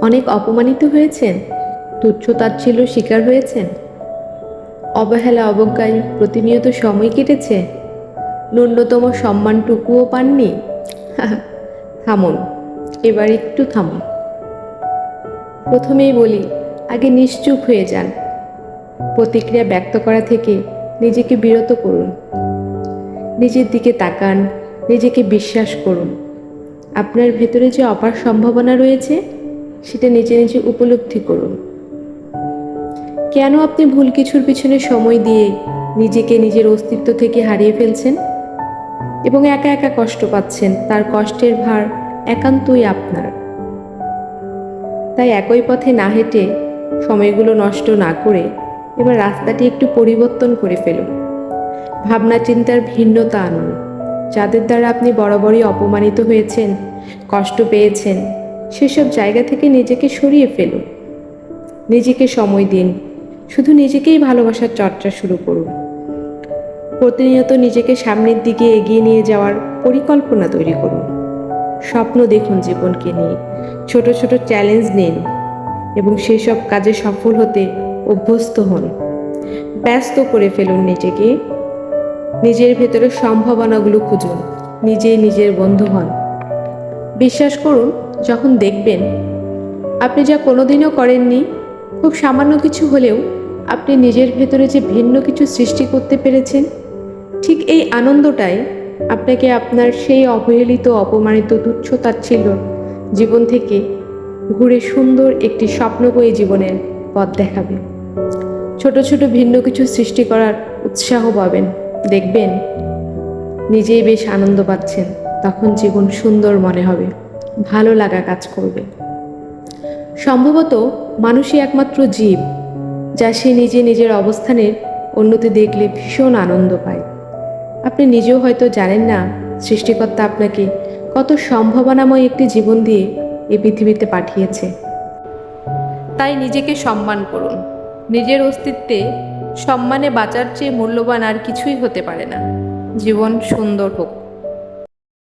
অনেক অপমানিত হয়েছেন? তুচ্ছ তাচ্ছিল্য শিকার হয়েছেন? অবহেলা, অবজ্ঞায় প্রতিনিয়ত সময় কেটেছে? ন্যূনতম সম্মানটুকুও পাননি? থামুন, এবার একটু থামুন। প্রথমেই বলি, আগে নিশ্চুপ হয়ে যান। প্রতিক্রিয়া ব্যক্ত করা থেকে নিজেকে বিরত করুন। নিজের দিকে তাকান, নিজেকে বিশ্বাস করুন। আপনার ভেতরে যে অপার সম্ভাবনা রয়েছে সেটা নিজে নিজে উপলব্ধি করুন। কেন আপনি ভুল কিছুর পিছনে সময় দিয়ে নিজেকে নিজের অস্তিত্ব থেকে হারিয়ে ফেলছেন? এবং একা একা কষ্ট পাচ্ছেন, তার কষ্টের ভার একান্তই আপনার। তাই একই পথে না হেঁটে সময়গুলো নষ্ট না করে এবার রাস্তাটি একটু পরিবর্তন করে ফেলুন। ভাবনা চিন্তার ভিন্নতা আনুন। যাদের দ্বারা আপনি বরাবরই অপমানিত হয়েছেন, কষ্ট পেয়েছেন সেসব জায়গা থেকে নিজেকে সরিয়ে ফেলুন। নিজেকে সময় দিন। শুধু নিজেকেই ভালোবাসার চর্চা শুরু করুন। প্রতিনিয়ত নিজেকে সামনের দিকে এগিয়ে নিয়ে যাওয়ার পরিকল্পনা তৈরি করুন। স্বপ্ন দেখুন জীবনকে নিয়ে। ছোট ছোট চ্যালেঞ্জ নিন এবং সেসব কাজে সফল হতে অভ্যস্ত হন। ব্যস্ত করে ফেলুন নিজেকে। নিজের ভেতরে সম্ভাবনাগুলো খুঁজুন। নিজেই নিজের বন্ধু হন। বিশ্বাস করুন যখন দেখবেন, আপনি যা কোনোদিনও করেননি, খুব সামান্য কিছু হলেও আপনি নিজের ভেতরে যে ভিন্ন কিছু সৃষ্টি করতে পেরেছেন, ঠিক এই আনন্দটাই আপনাকে আপনার সেই অবহেলিত, অপমানিত তুচ্ছ তাচ্ছিল্য জীবন থেকে ঘুরে সুন্দর একটি স্বপ্নময়ী জীবনের পথ দেখাবে। ছোট ছোট ভিন্ন কিছু সৃষ্টি করার উৎসাহ পাবেন। দেখবেন, নিজেই বেশ আনন্দ পাচ্ছেন, তখন জীবন সুন্দর মনে হবে। ভালো লাগা কাজ করবে। সম্ভবত মানুষই একমাত্র জীব, যা সে নিজে নিজের অবস্থানের উন্নতি দেখলে ভীষণ আনন্দ পায়। আপনি নিজেও হয়তো জানেন না, সৃষ্টিকর্তা আপনাকে কত সম্ভাবনাময় একটি জীবন দিয়ে এ পৃথিবীতে পাঠিয়েছে। তাই নিজেকে সম্মান করুন। নিজের অস্তিত্বে সম্মানে বাঁচার চেয়ে মূল্যবান আর কিছুই হতে পারে না। জীবন সুন্দর হোক।